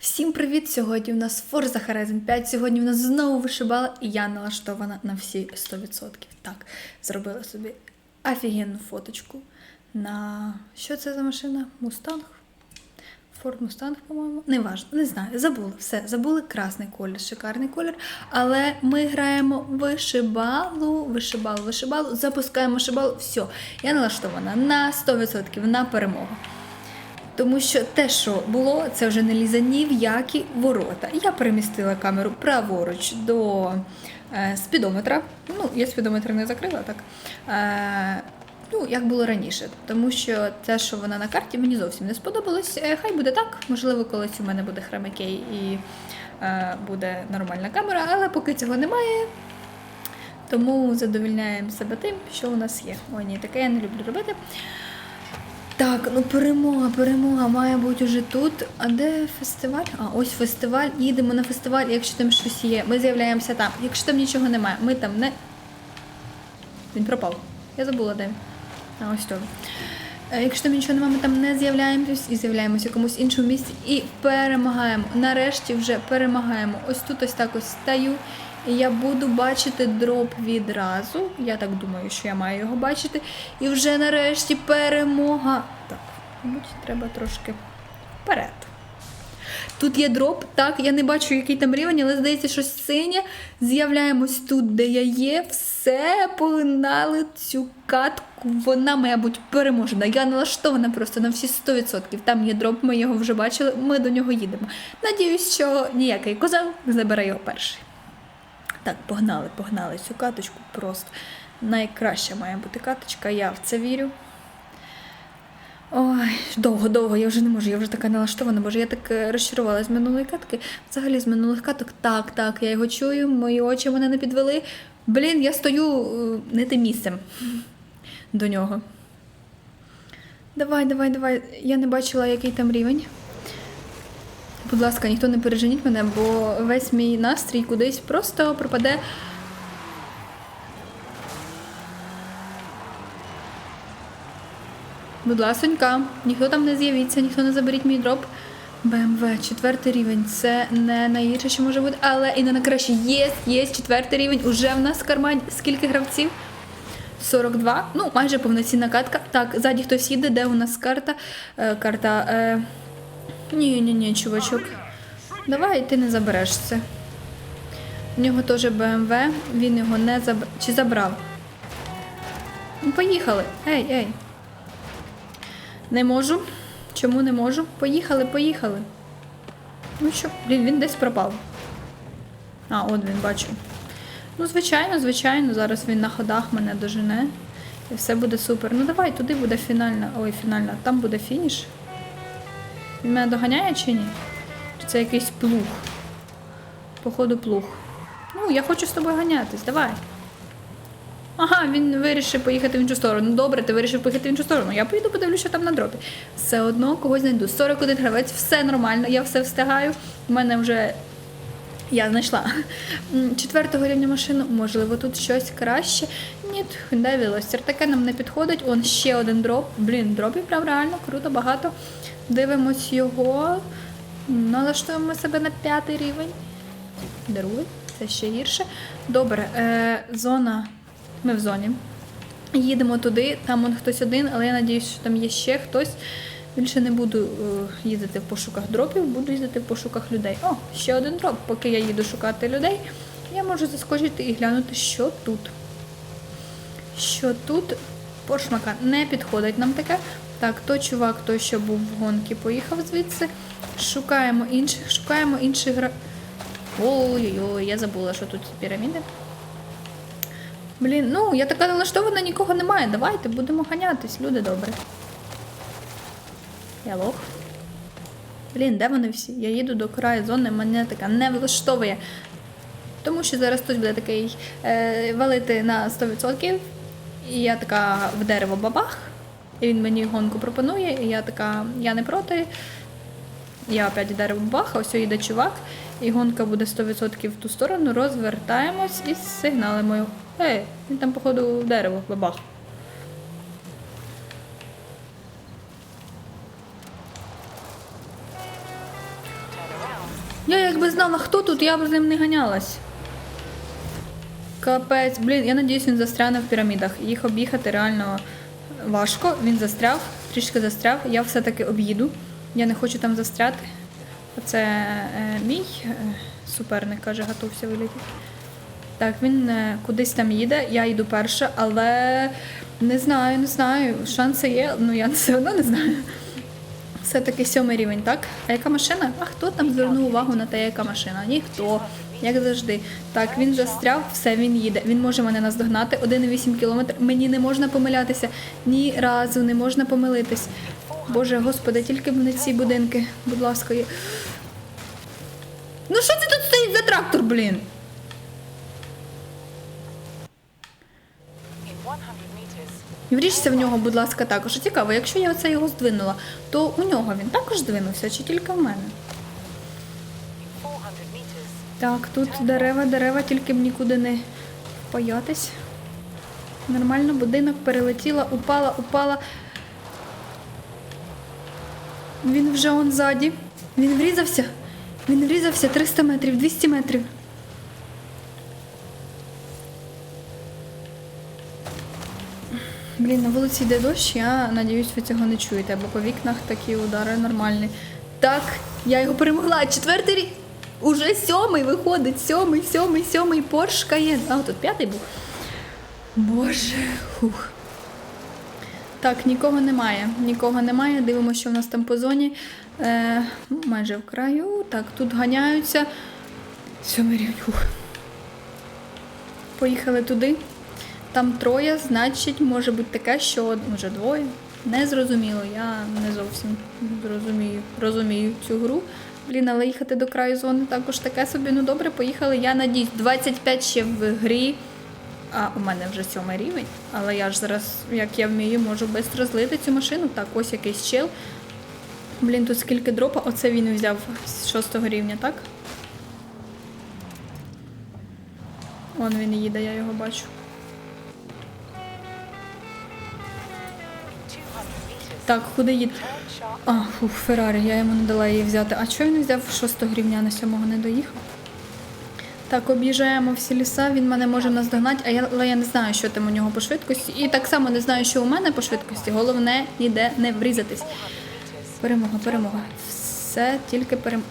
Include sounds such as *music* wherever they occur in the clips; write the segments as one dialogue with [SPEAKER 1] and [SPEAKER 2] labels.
[SPEAKER 1] Всім привіт! Сьогодні у нас Forza Horizon 5. Сьогодні у нас знову вишибала, і я налаштована на всі 100%. Так, зробила собі офігенну фоточку на що це за машина? Мустанг? Форд Мустанг, по-моєму. Не важно, не знаю. Забула все. Забули красний колір, шикарний колір. Але ми граємо вишибалу, вишибалу, вишибалу, запускаємо вишибалу. Все, я налаштована на 100% на перемогу. Тому що те, що було, це вже не лізе ні в які ворота. Я перемістила камеру праворуч до е, спідометра. Ну, я спідометр не закрила, так. Е, ну, як було раніше. Тому що те, що вона на карті, мені зовсім не сподобалось. Е, хай буде так. Можливо, колись у мене буде хромакей і е, буде нормальна камера, але поки цього немає. Тому задовільняємо себе тим, що у нас є. О, ні, таке я не люблю робити. Так, ну перемога, перемога має бути уже тут. А де фестиваль? А, ось фестиваль. Їдемо на фестиваль, якщо там щось є. Ми з'являємося там. Якщо там нічого немає, ми там не. Він пропав. Я забула, де. А, ось то. Е, Якщо там нічого немає, ми там не з'являємось і з'являємося в якомусь іншому місці і перемагаємо. Нарешті вже перемагаємо. Ось тут ось так ось стаю. І я буду бачити дроп відразу. Я так думаю, що я маю його бачити. І вже нарешті перемога. Так, мабуть, треба трошки вперед. Тут є дроп, так, я не бачу, який там рівень, але здається, що синє. З'являємось тут, де я є. Все, погнали цю катку. Вона, мабуть, переможена. Я налаштована просто на всі 100%. Там є дроп, ми його вже бачили, ми до нього їдемо. Надіюсь, що ніякий козел забере його перший. Так, погнали, погнали цю каточку просто. Найкраща має бути каточка, я в це вірю. Ой, довго-довго, я вже не можу, я вже така налаштована, боже, я так е, розчарувалася з минулої катки. Взагалі з минулих каток. Так, так, я його чую, мої очі мене не підвели. Блін, я стою е, не тим місцем до нього. Давай, давай, давай. Я не бачила, який там рівень. Будь ласка, ніхто не переженіть мене, бо весь мій настрій кудись просто пропаде. Будь ласонька, ніхто там не з'явиться, ніхто не заберіть мій дроп. БМВ, четвертий рівень. Це не найгірше, що може бути, але і не найкраще. Є, є, четвертий рівень. Уже в нас в кармані. Скільки гравців? 42. Ну, майже повноцінна катка. Так, ззаді хтось їде, де у нас карта? Е, карта. Е... Ні, ні, ні, чувачок. Давай ти не забереш це. У нього теж БМВ, він його не забрав. Чи забрав? Ну, поїхали. Ей, ей. Не можу. Чому не можу? Поїхали, поїхали. Ну що, блін, він десь пропав. А, от він бачу. Ну, звичайно, звичайно, зараз він на ходах мене дожене. І все буде супер. Ну давай, туди буде фінальна. Ой, фінальна, там буде фініш. Він мене доганяє чи ні? Чи це якийсь плуг? Походу, плуг. Ну, я хочу з тобою ганятись, давай. Ага, він вирішив поїхати в іншу сторону. Добре, ти вирішив поїхати в іншу сторону. Я поїду подивлюся, там на дропі. Все одно когось знайду. 41 гравець, все нормально, я все встигаю. У мене вже. Я знайшла четвертого рівня машину. Можливо, тут щось краще. Ні, Hyundai Veloster таке нам не підходить. Он ще один дроп. Блін, дропів прям реально круто, багато. Дивимось його. Налаштуємо себе на п'ятий рівень. Другий, це ще гірше. Добре, е, зона. Ми в зоні. Їдемо туди, там он хтось один, але я надіюсь, що там є ще хтось. Більше не буду е, їздити в пошуках дропів, буду їздити в пошуках людей. О, ще один дроп. Поки я їду шукати людей, я можу заскочити і глянути, що тут. Що тут пошмака не підходить нам таке. Так, той чувак, той, що був в гонки, поїхав звідси. Шукаємо інших, шукаємо інших гра. Ой-ой-ой, я забула, що тут піраміди. Блін, ну я така налаштована, нікого немає. Давайте будемо ганятись, люди добрі. Я лох. Блін, де вони всі? Я їду до краю зони, мене така не влаштовує. Тому що зараз хтось буде такий е, валити на 100%. І я така в дерево бабах. І він мені гонку пропонує, і я така, я не проти. Я опять дерево бабах, а ось їде чувак, і гонка буде 100% в ту сторону, розвертаємось і сигналимо. Ей, він там, походу, дерево бабах. Я якби знала, хто тут, я б з ним не ганялась. Капець, блін, я надіюсь, він застряне в пірамідах. Їх об'їхати реально важко. Він застряв, трішки застряв. Я все-таки об'їду. Я не хочу там застряти. Оце е, мій е, суперник каже, готовся вилітіти. Так, він е, кудись там їде, я йду перша, але не знаю, не знаю. Шанси є, ну я все одно не знаю. Все-таки сьомий рівень, так? А яка машина? А хто там звернув увагу на те, яка машина? Ніхто, як завжди. Так, він застряв, все, він їде. Він може мене наздогнати. 1,8 кілометр. Мені не можна помилятися. Ні разу не можна помилитись. Боже, господи, тільки б не ці будинки. Будь ласка, є. Ну що це тут стоїть за трактор, блін?
[SPEAKER 2] In 100 meters,
[SPEAKER 1] І Вріжся в нього, будь ласка, також. Цікаво, якщо я оце його здвинула, то у нього він також здвинувся, чи тільки в мене?
[SPEAKER 2] In 400 meters,
[SPEAKER 1] Так, тут дерева, дерева, тільки б нікуди не впаятись. Нормально, будинок перелетіла, упала, упала. Він вже он ззаді. Він врізався. Він врізався 300 метрів, 200 метрів. Блін, на вулиці йде дощ, я надіюсь, ви цього не чуєте, бо по вікнах такі удари нормальні. Так, я його перемогла. Четвертий рік. Уже сьомий виходить. Сьомий, сьомий, сьомий Порш Каєн. А, тут п'ятий був. Боже, хух. Так, нікого немає. Нікого немає. Дивимося, що в нас там по зоні. Е, майже в краю. Так, тут ганяються. Сьомий рівень. Хух. Поїхали туди. Там троє, значить, може бути таке, що може двоє. Не зрозуміло, я не зовсім розумію, розумію цю гру. Блін, але їхати до краю зони також таке собі. Ну добре, поїхали. Я надіюсь, 25 ще в грі. А у мене вже сьомий рівень. Але я ж зараз, як я вмію, можу швидко злити цю машину. Так, ось якийсь чел. Блін, тут скільки дропа. Оце він взяв з шостого рівня, так? Вон він їде, я його бачу. Так,
[SPEAKER 2] turn
[SPEAKER 1] А, фух, Феррарі, я йому не дала її взяти. А чого він взяв шостого рівня, на сьомого не доїхав? Так, об'їжджаємо всі ліса, він мене може наздогнати, а я, але я не знаю, що там у нього по швидкості. І так само не знаю, що у мене по швидкості. Головне ніде не врізатись. Перемога, перемога. Все тільки перемога.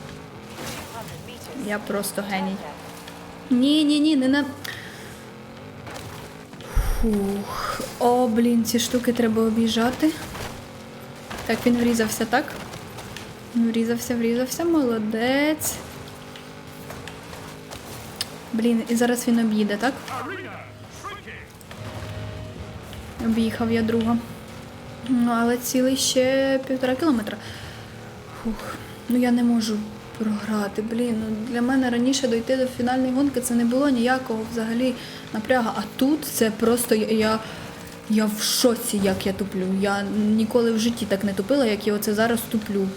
[SPEAKER 1] Я просто геній. Ні, ні, ні, не на. Фух. О, блін, ці штуки треба об'їжджати. Так, він врізався, так? Врізався, врізався, молодець. Блін, і зараз він об'їде, так? Об'їхав я друга. Ну, але цілий ще півтора кілометра. Фух, ну я не можу програти. Блін, ну для мене раніше дойти до фінальної гонки це не було ніякого взагалі напряга. А тут це просто я, я, в шоці, як я туплю. Я ніколи в житті так не тупила, як я оце зараз туплю.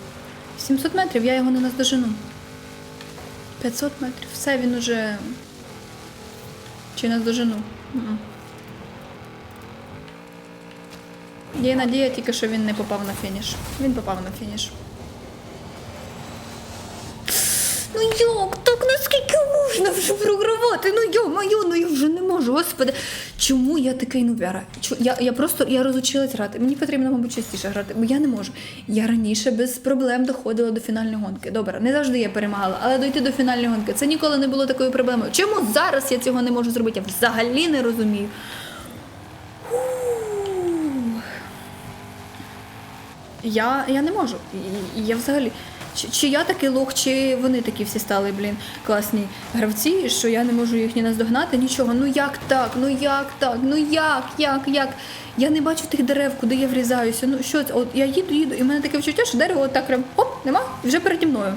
[SPEAKER 1] 700 метрів я його не наздожену. 500 метрів. Все, він уже. Чи наздожену? Є надія тільки, що він не попав на фініш. Він попав на фініш. Ну як, так наскільки можна вже програвати? Ну йо моє, ну я вже не можу. Господи, чому я такий нубяра? Я, я просто я розучилась грати. Мені потрібно, мабуть, частіше грати, бо я не можу. Я раніше без проблем доходила до фінальної гонки. Добре, не завжди я перемагала, але дойти до фінальної гонки це ніколи не було такою проблемою. Чому зараз я цього не можу зробити? Я взагалі не розумію. Я, я не можу. Я взагалі. Чи, чи я такий лох, чи вони такі всі стали, блін, класні гравці, що я не можу їх ні наздогнати, нічого. Ну як так? Ну як так? Ну як, як, як? Я не бачу тих дерев, куди я врізаюся. Ну що це? От я їду, їду, і в мене таке відчуття, що дерево так прям оп, нема, і вже переді мною.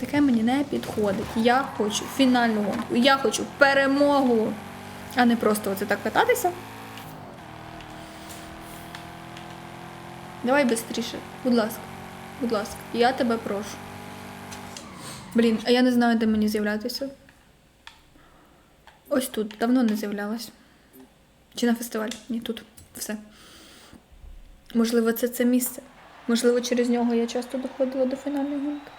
[SPEAKER 1] Таке мені не підходить. Я хочу фінальну гонку, я хочу перемогу, а не просто оце так кататися. Давай швидше, будь ласка. Будь ласка, я тебе прошу. Блін, а я не знаю, де мені з'являтися. Ось тут. Давно не з'являлась. Чи на фестивалі? Ні, тут. Все. Можливо, це це місце. Можливо, через нього я часто доходила до фінальної гонки.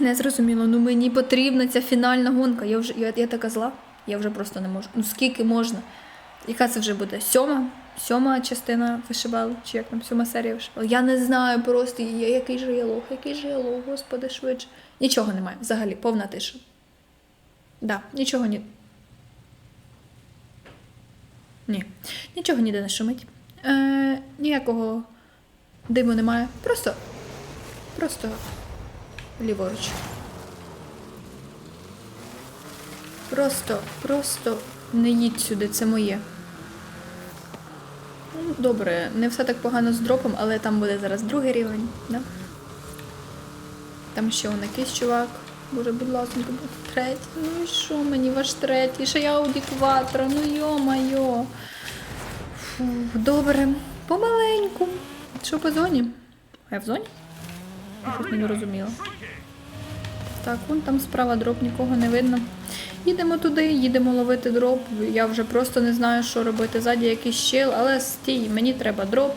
[SPEAKER 1] Не зрозуміло, ну мені потрібна ця фінальна гонка. Я вже я, я така зла, я вже просто не можу. Ну скільки можна? Яка це вже буде? Сьома? Сьома частина вишибали? Чи як там сьома серія вишибали? Я не знаю просто, який же я лох, який же я лох, господи, швидше. Нічого немає, взагалі, повна тиша. Да, нічого ні. Ні, нічого ніде не шумить. Е, ніякого диму немає. Просто. Просто ліворуч. Просто, просто не їдь сюди, це моє. Ну, добре, не все так погано з дропом, але там буде зараз другий рівень, да? Там ще он якийсь чувак. Боже, будь ласка, третій. Ну і що мені ваш третій? Ще я Quattro, ну йо-майо. Добре, помаленьку. Що по зоні? А я в зоні? Я щось не зрозуміла. Так, вон там справа дроп, нікого не видно. Їдемо туди, їдемо ловити дроп. Я вже просто не знаю, що робити. Ззаді якийсь щел, але стій, мені треба дроп.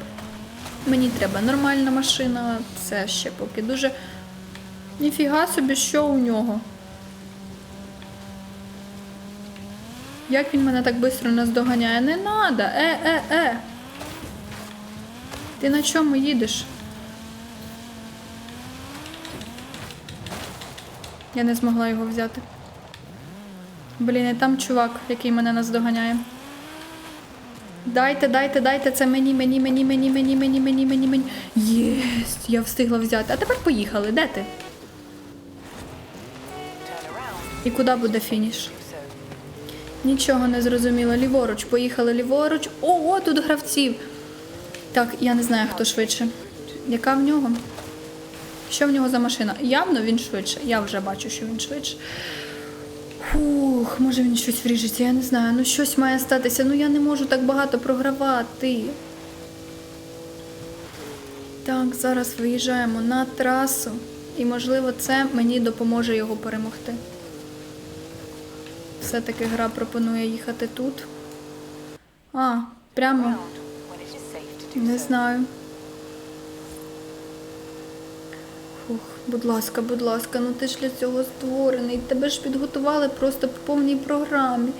[SPEAKER 1] Мені треба нормальна машина. Це ще поки дуже. Ніфіга собі, що у нього. Як він мене так швидко наздоганяє? Не надо. Е, е, е. Ти на чому їдеш? Я не змогла його взяти. Блін, і там чувак, який мене наздоганяє. Дайте, дайте, дайте це мені, мені, мені, мені, мені, мені, мені, мені, мені. Єсть, я встигла взяти. А тепер поїхали. Де ти? І куди буде фініш? Нічого не зрозуміло. Ліворуч, поїхали ліворуч. Ого, тут гравців. Так, я не знаю, хто швидше. Яка в нього? Що в нього за машина? Явно він швидше. Я вже бачу, що він швидше. Фух, може він щось вріжеться, я не знаю. Ну щось має статися. Ну я не можу так багато програвати. Так, зараз виїжджаємо на трасу. І, можливо, це мені допоможе його перемогти. Все-таки гра пропонує їхати тут. А, прямо. Не знаю. Фух, будь ласка, будь ласка, ну ти ж для цього створений. Тебе ж підготували просто по повній програмі.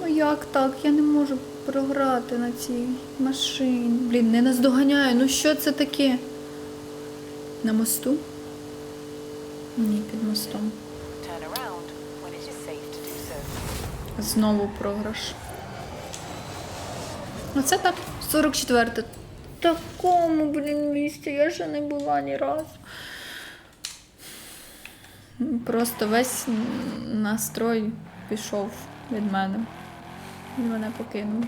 [SPEAKER 1] Ну як так? Я не можу програти на цій машині. Блін, не наздоганяю. Ну що це таке? На мосту? Ні, під мостом. Знову програш. Оце так, 44. Такому, блін, місці я ще не була ні разу. Просто весь настрой пішов від мене. Він мене покинув.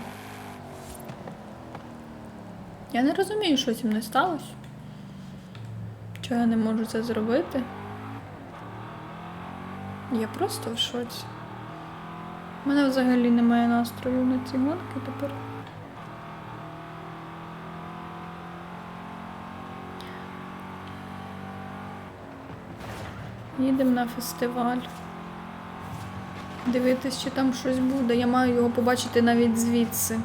[SPEAKER 1] Я не розумію, що зі мною сталося. Чого я не можу це зробити? Я просто в шоці. У мене взагалі немає настрою на ці гонки тепер. Їдемо на фестиваль. Дивитись, чи там щось буде. Я маю його побачити навіть звідси.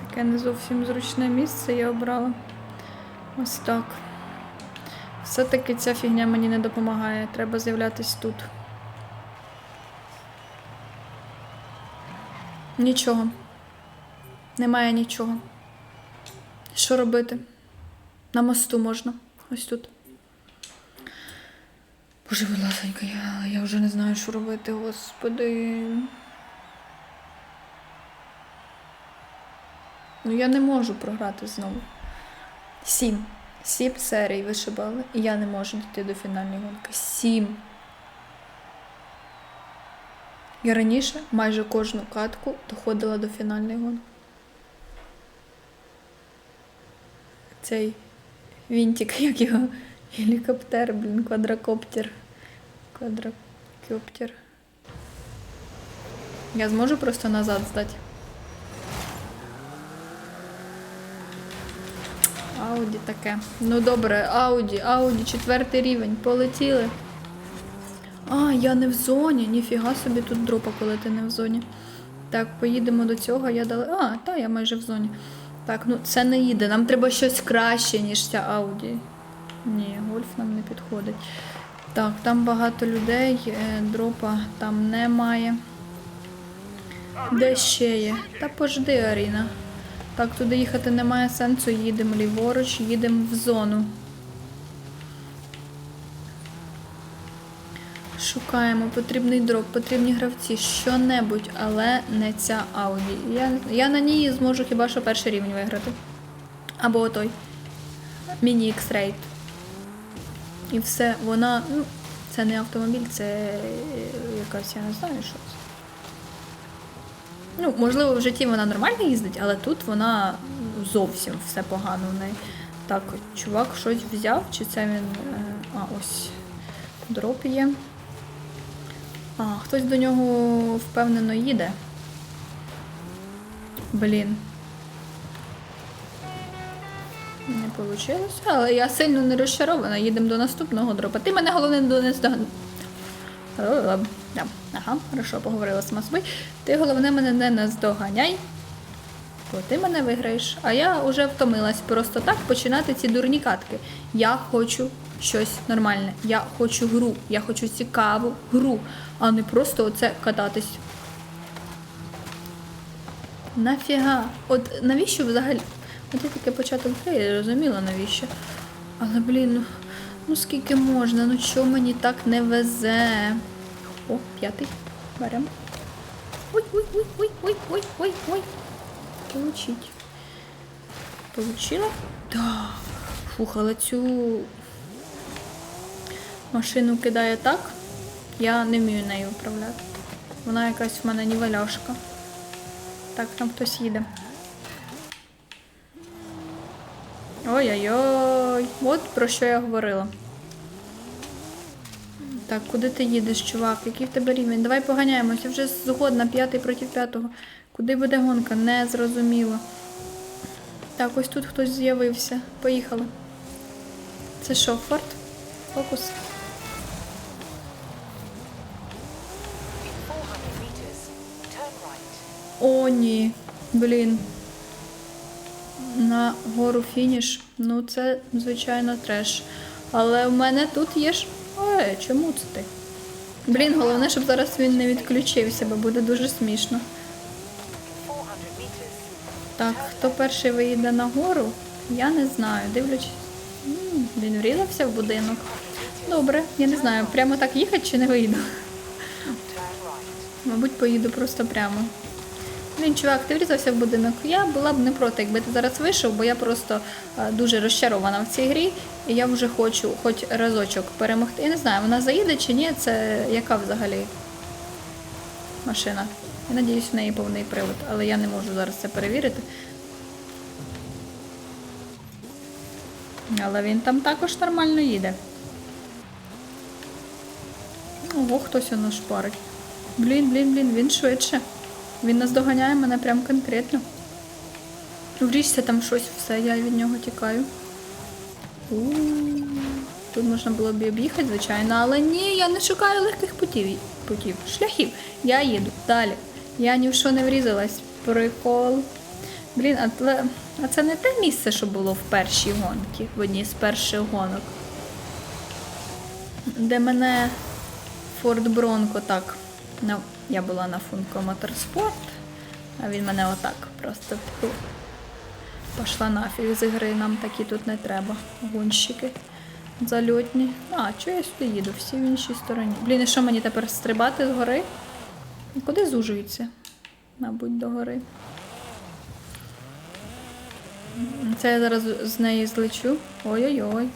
[SPEAKER 1] Таке не зовсім зручне місце я обрала. Ось так. Все-таки ця фігня мені не допомагає. Треба з'являтись тут. Нічого. Немає нічого. Що робити? На мосту можна. Ось тут. Боже, будь ласенька, я, я вже не знаю, що робити, господи. Ну я не можу програти знову. Сім. Сім серій вишибали, і я не можу дійти до фінальної гонки. Сім. Я раніше майже кожну катку доходила до фінальної гонки. Цей вінтик, *laughs* як його гелікоптер, блін, квадрокоптер. Квадрокоптер. Я зможу просто назад здати. Ауді таке. Ну добре, Ауді, Ауді, четвертий рівень. Полетіли. А, я не в зоні. Ніфіга собі тут дропа, коли ти не в зоні. Так, поїдемо до цього. Я дала. А, та, я майже в зоні. Так, ну це не їде. Нам треба щось краще, ніж ця Ауді. Ні, гольф нам не підходить. Так, там багато людей, е, дропа там немає. Де ще є? Та пожди, Аріна. Так, туди їхати немає сенсу, їдемо ліворуч, їдемо в зону. Шукаємо потрібний дроп, потрібні гравці, що-небудь, але не ця Ауді. Я, я на ній зможу хіба що перший рівень виграти. Або отой. Міні X-Raid. І все, вона. Ну, це не автомобіль, це е, якась, я не знаю, що це. Ну, можливо, в житті вона нормально їздить, але тут вона зовсім все погано в неї. Так, чувак щось взяв, чи це він. е, А, ось. Дроп є. А, хтось до нього впевнено їде. Блін. Не вийшло, але я сильно не розчарована. Їдемо до наступного дропа. Ти мене головне не здоганяй. Ага, хорошо, поговорила сама собою. Ти головне мене не наздоганяй, бо ти мене виграєш. А я вже втомилась просто так починати ці дурні катки. Я хочу щось нормальне. Я хочу гру. Я хочу цікаву гру, а не просто оце кататись. Нафіга? От навіщо взагалі? От я таке початок гри, я зрозуміла навіщо. Але, блін, ну, ну скільки можна? Ну чого мені так не везе? О, п'ятий. Берем. Ой, Получить. Получила? Да. Фух, але цю машину кидає так. Я не вмію нею управляти. Вона якась в мене нівеляшка. Так, там хтось їде. Ой-ой-ой. От про що я говорила. Так, куди ти їдеш, чувак? Який в тебе рівень? Давай поганяємося. Вже згодна, п'ятий проти п'ятого. Куди буде гонка? Не зрозуміло. Так, ось тут хтось з'явився. Поїхали. Це що, форт? Фокус.
[SPEAKER 2] In 400 meters, turn right.
[SPEAKER 1] О, ні. Блін. На гору фініш. Ну, це, звичайно, треш. Але в мене тут є ж. Ой, чому це ти? Блін, головне, щоб зараз він не відключився, бо буде дуже смішно.
[SPEAKER 2] 400 meters,
[SPEAKER 1] Так, хто перший виїде на гору, я не знаю. Дивлячись. Він врізався в будинок. Добре, я не знаю, прямо так їхати чи не виїду. Мабуть, поїду просто прямо. Блін, чувак, ти врізався в будинок. Я була б не проти, якби ти зараз вийшов, бо я просто е, дуже розчарована в цій грі, і я вже хочу хоч разочок перемогти. Я не знаю, вона заїде чи ні, це яка взагалі машина. Я надіюсь, в неї повний привод, але я не можу зараз це перевірити. Але він там також нормально їде. Ого, хтось воно шпарить. Блін, блін, блін, він швидше. Він наздоганяє мене прям конкретно. Вріжся там щось, все, я від нього тікаю. у Тут можна було б об'їхати, звичайно, але ні, я не шукаю легких путів, путів, шляхів. Я їду далі. Я ні в що не врізалась. Прикол. Блін, а, тле- а це не те місце, що було в першій гонці, в одній з перших гонок. Де мене Форд Бронко так. Ну, я була на Функо Моторспорт, а він мене отак просто пішла нафіг з ігри, нам такі тут не треба. Гонщики зальотні. А, чого я сюди їду? Всі в іншій стороні. Блін, і що мені тепер стрибати з гори? Куди зужується? Мабуть, до гори. Це я зараз з неї злечу. Ой-ой-ой.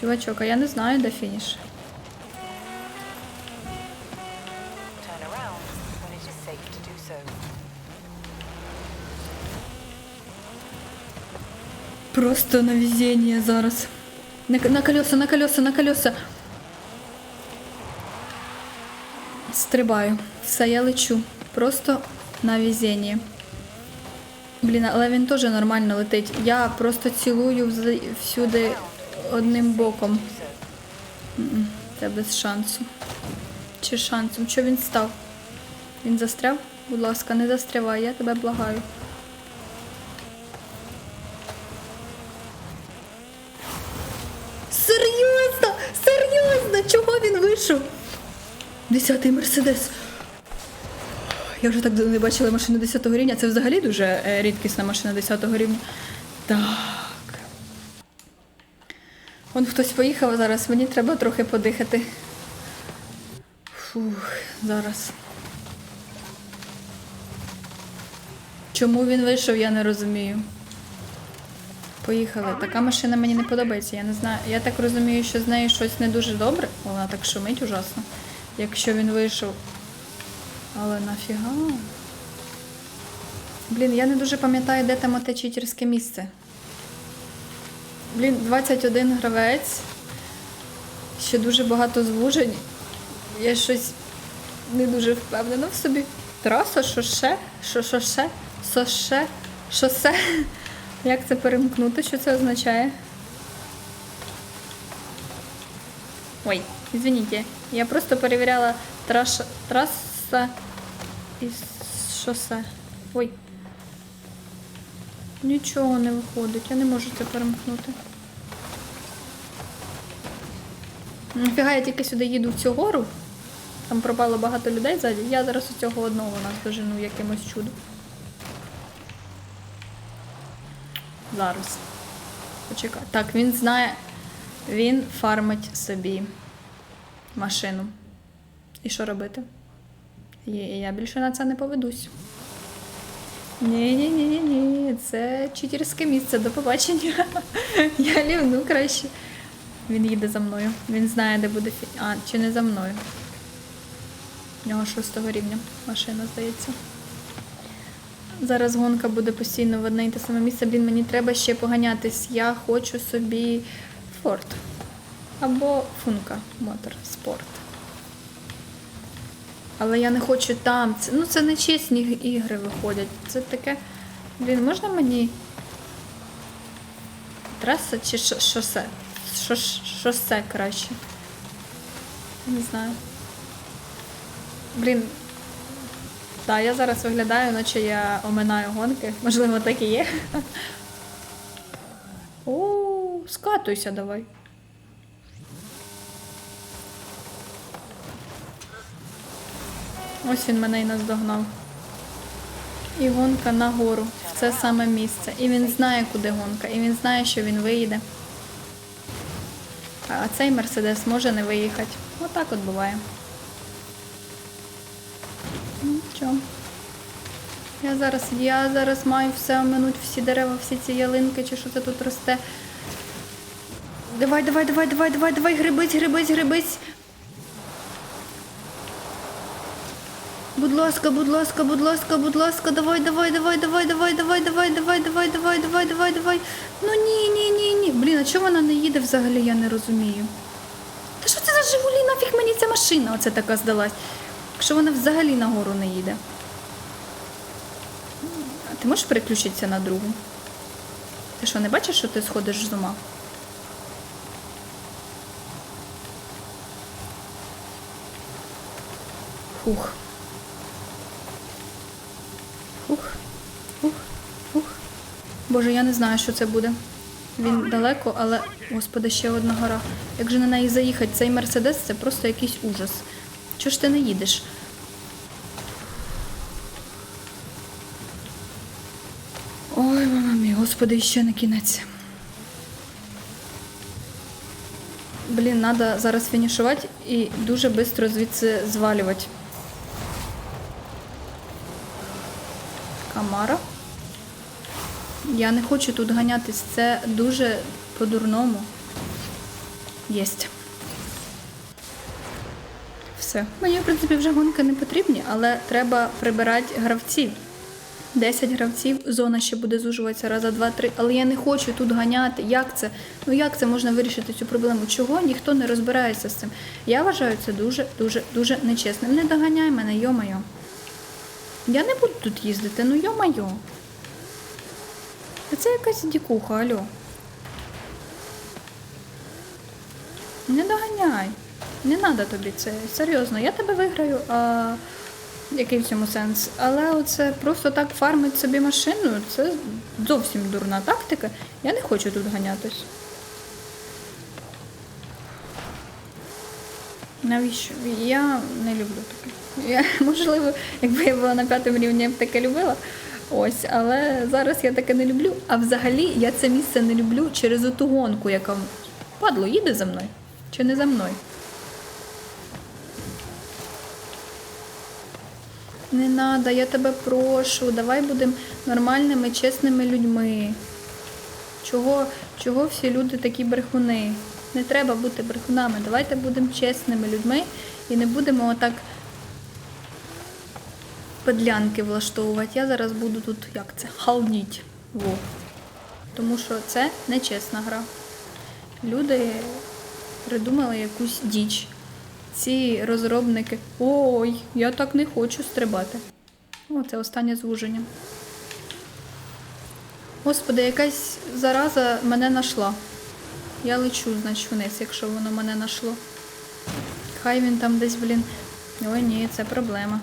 [SPEAKER 1] Чувачок, а я не знаю, де фініш. Просто на везение зараз. На, на колеса, на колеса, на колеса. Стрибаю. Все, я лечу. Просто на візені. Блін, але він теж нормально летить. Я просто цілую всюди одним боком. Це без шансу. Чи шансом? Що він став? Він застряв? Будь ласка, не застрявай, я тебе благаю. Серйозно? Серйозно? Чого він вийшов? Десятий мерседес. Я вже так не бачила машину 10 рівня. Це взагалі дуже е, рідкісна машина 10 рівня. Так. Вон хтось поїхав зараз, мені треба трохи подихати. Фух, зараз. Чому він вийшов, я не розумію. Поїхали. Така машина мені не подобається. Я не знаю. Я так розумію, що з нею щось не дуже добре. Вона так шумить ужасно. Якщо він вийшов. Але нафіга? Блін, я не дуже пам'ятаю, де там оте читерське місце. Блін, 21 гравець. Ще дуже багато звужень. Я щось не дуже впевнена в собі. Траса, шоше, шо- шоше, соше, шосе. Як це перемкнути? Що це означає? Ой, извините. Я просто перевіряла траш... траса і шосе. Ой. Нічого не виходить, я не можу це перемкнути. Нафіга я тільки сюди їду в цю гору. Там пропало багато людей ззаді. Я зараз у цього одного нас дожену якимось чудом. Зараз. Почекай. Так, він знає. Він фармить собі машину. І що робити? Є- Я більше на це не поведусь. Ні, ні, це читерське місце, до побачення. *laughs* Я лівну краще. Він їде за мною. Він знає, де буде фі. А, чи не за мною. У нього шостого рівня машина, здається. Зараз гонка буде постійно в одне і те саме місце. Блін, мені треба ще поганятись. Я хочу собі Форд. Або Функа Мотор Спорт. Але я не хочу там. Це, ну, це не чесні ігри виходять. Це таке. Блін, можна мені. Траса чи шосе? Шо- Шосе краще. Не знаю. Блін. Так, я зараз виглядаю, наче я оминаю гонки. Можливо, так і є. О, скатуйся давай. Ось він мене і наздогнав. І гонка нагору, в це саме місце. І він знає, куди гонка, і він знає, що він виїде. А цей мерседес може не виїхати. Отак от буває. Нічого. Я зараз, я зараз маю все оминуть, всі дерева, всі ці ялинки, чи що це тут росте. Давай, давай, давай, давай, давай, давай, грибись, грибись, грибись. Будь ласка, будь ласка, будь ласка, будь ласка, давай, давай, давай, давай, давай, давай, давай, давай, давай, давай, давай, давай, давай. Ну ні, ні, ні, ні. Блін, а чого вона не їде взагалі, я не розумію. Та що це за Жигулі? Нафіг мені ця машина оце така здалась. Якщо вона взагалі нагору не їде. А ти можеш переключитися на другу? Ти що, не бачиш, що ти сходиш з ума? Фух. Фух. Фух. Боже, я не знаю, що це буде. Він далеко, але. Господи, ще одна гора. Як же на неї заїхати? Цей мерседес це просто якийсь ужас. Чого ж ти не їдеш? Ой, мама мій, господи, ще не кінець. Блін, треба зараз фінішувати і дуже швидко звідси звалювати. Камара. Я не хочу тут ганятись, це дуже по-дурному. Єсть. Все. Мені, в принципі, вже гонки не потрібні, але треба прибирати гравців. 10 гравців, зона ще буде зужуватися раза два-три, але я не хочу тут ганяти. Як це? Ну як це можна вирішити цю проблему? Чого ніхто не розбирається з цим? Я вважаю це дуже, дуже, нечесним. Не доганяй мене, йо-моє. Я не буду тут їздити, ну йо-моє. Та Це якась дікуха, алло. Не доганяй. Не треба тобі це. Серйозно, я тебе виграю, а Який в цьому сенс? Але оце просто так фармить собі машину, це зовсім дурна тактика. Я не хочу тут ганятись. Навіщо? Я не люблю таке. Я, *laughs* можливо, якби я була на п'ятому рівні, я б таке любила. Ось, але зараз я таке не люблю. А взагалі я це місце не люблю через оту гонку, яка падло, їде за мною. Чи не за мною? Не надо, я тебе прошу. Давай будемо нормальними, чесними людьми. Чого, чого всі люди такі брехуни? Не треба бути брехунами. Давайте будемо чесними людьми і не будемо отак подлянки влаштовувати. Я зараз буду тут, як це, халдіть. Во. Тому що це нечесна гра. Люди придумали якусь діч. Ці розробники. Ой, я так не хочу стрибати. О, це останнє звуження. Господи, якась зараза мене нашла. Я лечу, значить, вниз, якщо воно мене нашло. Хай він там десь, блін. Ой, ні, це проблема.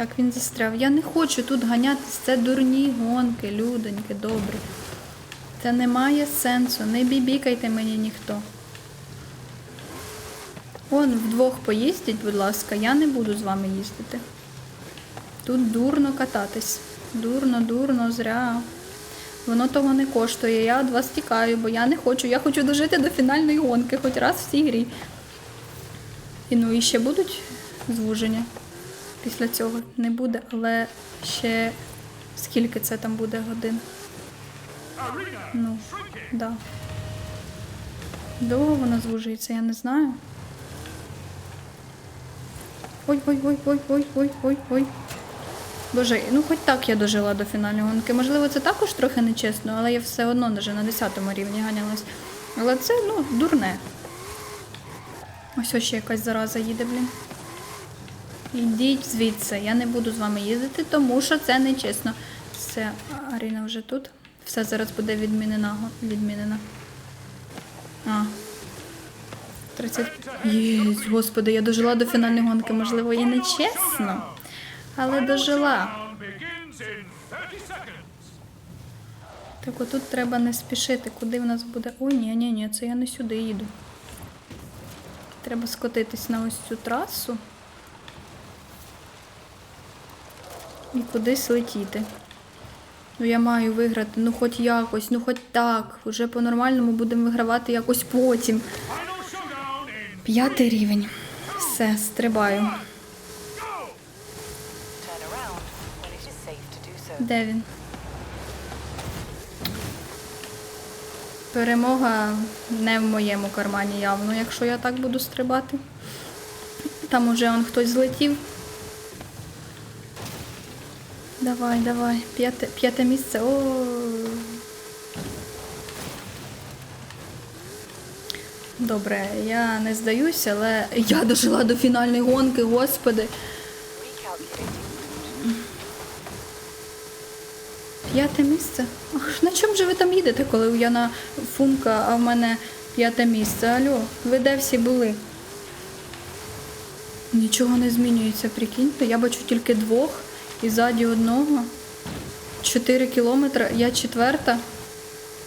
[SPEAKER 1] Так він застряв. Я не хочу тут ганятись. Це дурні гонки, людоньки, добре. Це не має сенсу. Не бібікайте мені ніхто. Он вдвох поїздіть, будь ласка, я не буду з вами їздити. Тут дурно кататись. Дурно, дурно, зря. Воно того не коштує. Я від вас тікаю, бо я не хочу. Я хочу дожити до фінальної гонки, хоч раз в цій грі. І ну і ще будуть звуження після цього. Не буде, але ще скільки це там буде годин? Ну, да. Довго воно звужується, я не знаю. Ой, ой, ой, ой, ой, ой, ой, ой. Боже, ну хоч так я дожила до фінальної гонки. Можливо, це також трохи нечесно, але я все одно навіть на 10 рівні ганялась. Але це, ну, дурне. Ось ось ще якась зараза їде, блін. Ідіть звідси, я не буду з вами їздити, тому що це нечесно. Все, Аріна вже тут. Все зараз буде відмінена. відмінена. А. 30. Єсть, господи, я дожила до фінальної гонки. Можливо, і не чесно, але дожила.
[SPEAKER 3] Countdown begins in 30 seconds.
[SPEAKER 1] Так отут треба не спішити. Куди в нас буде. Ой, ні, ні, ні, це я не сюди їду. Треба скотитись на ось цю трасу. І кудись летіти. Ну, я маю виграти, ну хоч якось, ну хоч так. Уже по-нормальному будемо вигравати якось потім. П'ятий рівень. Все, стрибаю. Де він? Перемога не в моєму кармані явно, якщо я так буду стрибати. Там уже он хтось злетів. Давай, давай. П'яте, п'яте місце. О. Добре, я не здаюсь, але я дожила до фінальної гонки, господи. П'яте місце? Ах, на чому же ви там їдете, коли у Яна функа, а в мене п'яте місце? Алло, ви де всі були? Нічого не змінюється, прикиньте. Я бачу тільки двох і ззаді одного. Чотири кілометри, я четверта.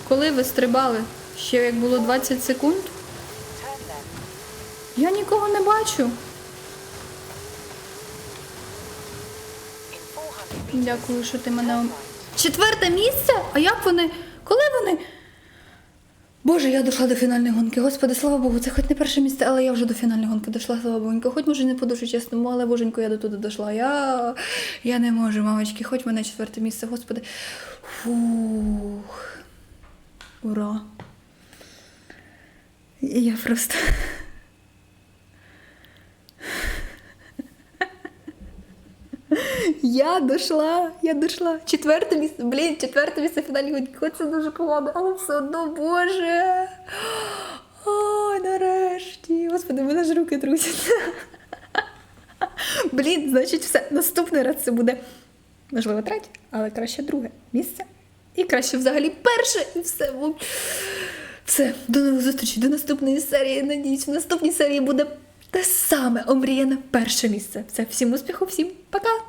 [SPEAKER 1] Коли ви стрибали? Ще як було 20 секунд? Я нікого не бачу.
[SPEAKER 2] In 400 meters.
[SPEAKER 1] Дякую, що ти мене. Четверте місце? А як вони? Коли вони? Боже, я дійшла до фінальної гонки. Господи, слава Богу, це хоч не перше місце, але я вже до фінальної гонки дійшла, слава Богонько. Хоч може не по душу чесному, але боженько, я до туди дійшла. Я, я не можу, мамочки, хоч мене четверте місце, господи. Фух. Ура. Я просто. Я дошла, я дошла. Четверте місце, блін, четверте місце в це дуже погано, але все одно, Боже. Ой, нарешті. Господи, мене ж руки трусяться. Блін, значить, все. Наступний раз це буде, можливо, третє, але краще друге місце. І краще взагалі перше, і все. Все, до нових зустрічей, до наступної серії. Надіюсь, в наступній серії буде те саме омріяне перше місце. Все, всім успіху, всім пока!